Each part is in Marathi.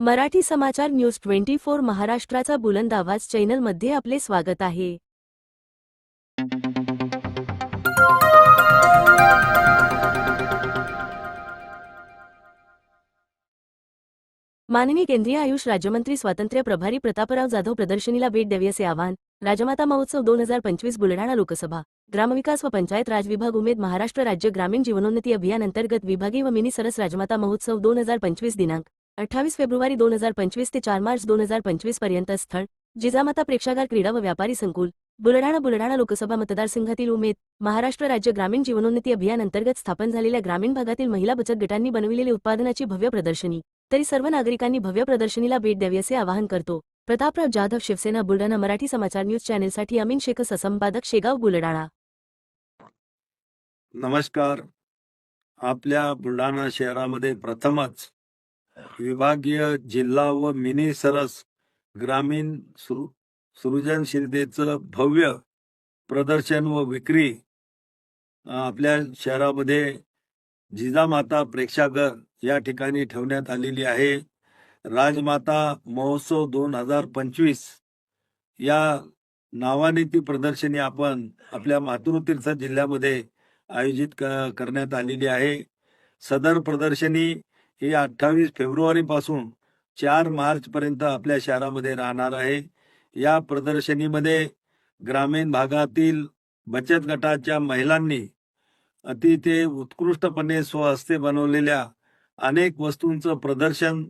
Marathi Samachar news twenty four महाराष्ट्राचा बुलंद आवाज चॅनलमध्ये आपले स्वागत आहे. माननीय केंद्रीय आयुष राज्यमंत्री स्वातंत्र्य प्रभारी प्रतापराव जाधव प्रदर्शनीला भेट द्यावी असे आवाहन राजमाता महोत्सव दोन हजार पंचवीस बुलढाणा लोकसभा ग्रामविकास व पंचायत राज विभाग उमेद महाराष्ट्र राज्य ग्रामीण जीवनोन्नती अभियान अंतर्गत विभागीय व मिनी सरस राजमाता महोत्सव दोन हजार पंचवीस दिनांक अठ्ठावीस फेब्रुवारी दोन हजार पंचवीस ते चार मार्च दोन हजार पंचवीसपर्यंत स्थळ जिजामाता प्रेक्षागार क्रीडा व व्यापारी संकुल बुलढाणा बुलढाणा लोकसभा मतदारसंघातील उमेद महाराष्ट्र राज्य ग्रामीण जीवनोन्नती अभियान अंतर्गत स्थापन झालेल्या ग्रामीण भागातील महिला बचत गटांनी बनविलेली उत्पादनाची भव्य प्रदर्शनी. तरी सर्व नागरिकांनी भव्य प्रदर्शनीला भेट द्यावी असे आवाहन करतो. प्रतापराव जाधव शिवसेना बुलढाणा मराठी समाचार न्यूज चॅनेलसाठी अमीन शेख संपादक शेगाव बुलढाणा. नमस्कार. आपल्या बुलढाणा शहरामध्ये प्रथमच विभागीय जिल्हा व मिनी सरस ग्रामीण सृ सृजनशीलतेचं भव्य प्रदर्शन व विक्री आपल्या शहरामध्ये जिजामाता प्रेक्षागर या ठिकाणी ठेवण्यात आलेली आहे. राजमाता महोत्सव दोन हजार पंचवीस या नावाने ती प्रदर्शनी आपण आपल्या मातृतीर्थ जिल्ह्यामध्ये आयोजित क- करण्यात आलेली आहे. सदर प्रदर्शनी ही अठ्ठावीस फेब्रुवारी पासून चार मार्च पर्यंत आपल्या शहरामध्ये राहणार आहे. या प्रदर्शनीमध्ये ग्रामीण भागातील बचत गटाच्या महिलांनी अतिशय उत्कृष्टपणे स्वहस्ते बनवलेल्या अनेक वस्तूंचं प्रदर्शन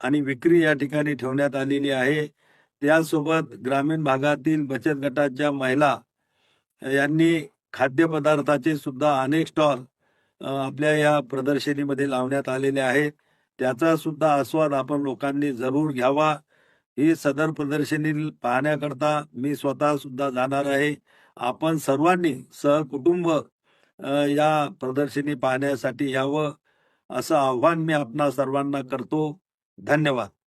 आणि विक्री या ठिकाणी ठेवण्यात आलेली आहे. त्यासोबत ग्रामीण भागातील बचत गटाच्या महिला यांनी खाद्यपदार्थाचे सुद्धा अनेक स्टॉल आपल्या या प्रदर्शनीमध्ये लावण्यात आलेले आहेत. त्याचा सुद्धा आस्वाद आपण लोकांनी जरूर घ्यावा. ही सदर प्रदर्शनी पाहण्याकरता मी स्वतः सुद्धा जाणार आहे. आपण सर्वांनी सहकुटुंब या प्रदर्शनी पाहण्यासाठी यावं असं आव्हान मी आपणा सर्वांना करतो. धन्यवाद.